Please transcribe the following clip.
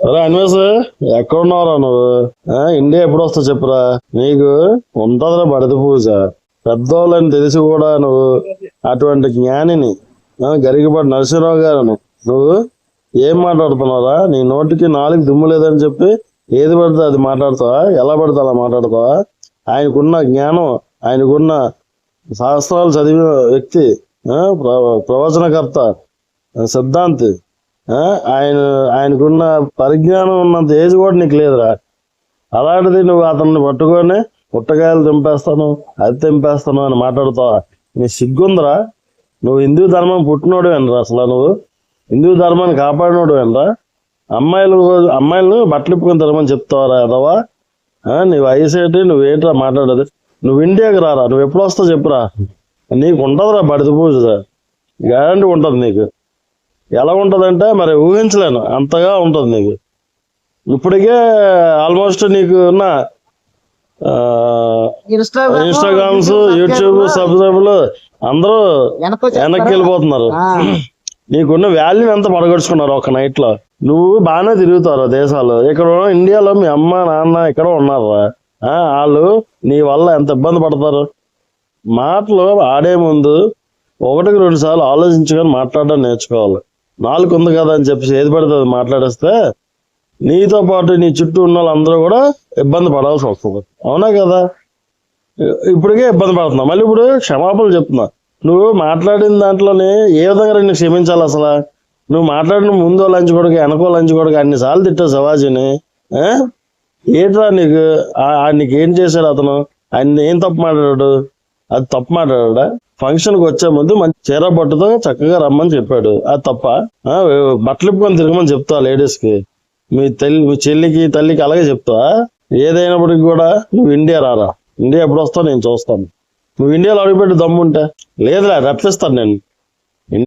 అరే అన్వేష్ ఎక్కడున్నావురా నువ్వు? ఇండియా ఎప్పుడు వస్తావు చెప్పురా? నీకు ఉంటుందిరా బడిద పూజ. పెద్దోళ్ళని తెలిసి కూడా నువ్వు అటువంటి జ్ఞానిని ఆ, గరికపాటి నరసింహరావు గారు నువ్వు ఏం మాట్లాడుతున్నావురా? నీ నోటికి నాలుగు దుమ్ము లేదని చెప్పి ఏది పడితే అది మాట్లాడతావా? ఎలా పడితే అలా మాట్లాడతావా? ఆయనకున్న జ్ఞానం ఆయనకున్న శాస్త్రాలు చదివిన వ్యక్తి ప్ర- ప్రవచనకర్త సిద్ధాంతి ఆయన ఆయనకున్న పరిజ్ఞానం ఉన్నంత ఏజ్ కూడా నీకు లేదురా. అలాంటిది నువ్వు అతన్ని పట్టుకొని పుట్టకాయలు తెంపేస్తాను అది తెంపేస్తాను అని మాట్లాడుతావా? నీ సిగ్గుందిరా. నువ్వు హిందూ ధర్మం పుట్టినోడు వెనరా అసలు నువ్వు. హిందూ ధర్మాన్ని కాపాడినోడు వెనరా అమ్మాయిలు అమ్మాయిలను బట్టలు ఇప్పుకొని తిరమని చెప్తావరా ఎదవా ఆ, నీ వయసు ఏంటి నువ్వేంట్రా మాట్లాడేది? నువ్వు ఇండియాకి రారా? నువ్వు ఎప్పుడు వస్తావు చెప్పురా? నీకు ఉండదురా బడిద పూజ. గ్యారంటీ ఉంటుంది నీకు. ఎలా ఉంటుందంటే మరి ఊహించలేను. అంతగా ఉంటుంది నీకు. ఇప్పటికే ఆల్మోస్ట్ నీకు ఉన్న ఇన్స్టాగ్రామ్స్ యూట్యూబ్ సబ్స్క్రైబర్లు అందరూ వెనక్కి వెళ్ళిపోతున్నారు నీకున్న వాల్యూని అంతా పడగొడుచుకున్నారు ఒక నైట్లో? నువ్వు బాగానే తిరుగుతారు దేశాలు. ఇక్కడ ఇండియాలో మీ అమ్మ నాన్న ఇక్కడ ఉన్నారా వాళ్ళు నీ వల్ల ఎంత ఇబ్బంది పడతారు? మాటలు ఆడే ముందు ఒకటికి రెండు సార్లు ఆలోచించుకొని మాట్లాడడం నేర్చుకోవాలి. నాలుగు ఉంది కదా అని చెప్పేసి ఏది పడుతుంది అది మాట్లాడేస్తే నీతో పాటు నీ చుట్టూ ఉన్న వాళ్ళందరూ కూడా ఇబ్బంది పడాల్సి వస్తుంది. అవునా కదా? ఇప్పటికే ఇబ్బంది పడుతున్నా. మళ్ళీ ఇప్పుడు క్షమాపణలు చెప్తున్నా. నువ్వు మాట్లాడిన దాంట్లోనే ఏ విధంగా నేను క్షమించాలి అసలు? నువ్వు మాట్లాడిన ముందో లంచ్ కొడుకు వెనకో లంచ్ కొడుకు అన్ని సార్లు తిట్టావు శివాజీని. ఏట్రా ఏంట్రా నీకు? నీకేం నీకు ఏం చేశాడు అతను? ఆయన ఏం తప్పు మాట్లాడాడు? అది తప్పు మాట్లాడా ఫంక్షన్కి వచ్చే ముందు మంచి చీర పట్టుతో చక్కగా రమ్మని చెప్పాడు. అది తప్ప బట్టలు ఇప్పుకొని తిరగమని చెప్తా లేడీస్కి. మీ తల్లి మీ చెల్లికి తల్లికి అలాగే చెప్తావా ఏదైనప్పటికి కూడా నువ్వు ఇండియా రారా? ఇండియా ఎప్పుడు వస్తావు? నేను చూస్తాను. నువ్వు ఇండియాలో అడుగుపెట్టి దమ్ముంటే. లేదులే రప్పిస్తాను నేను.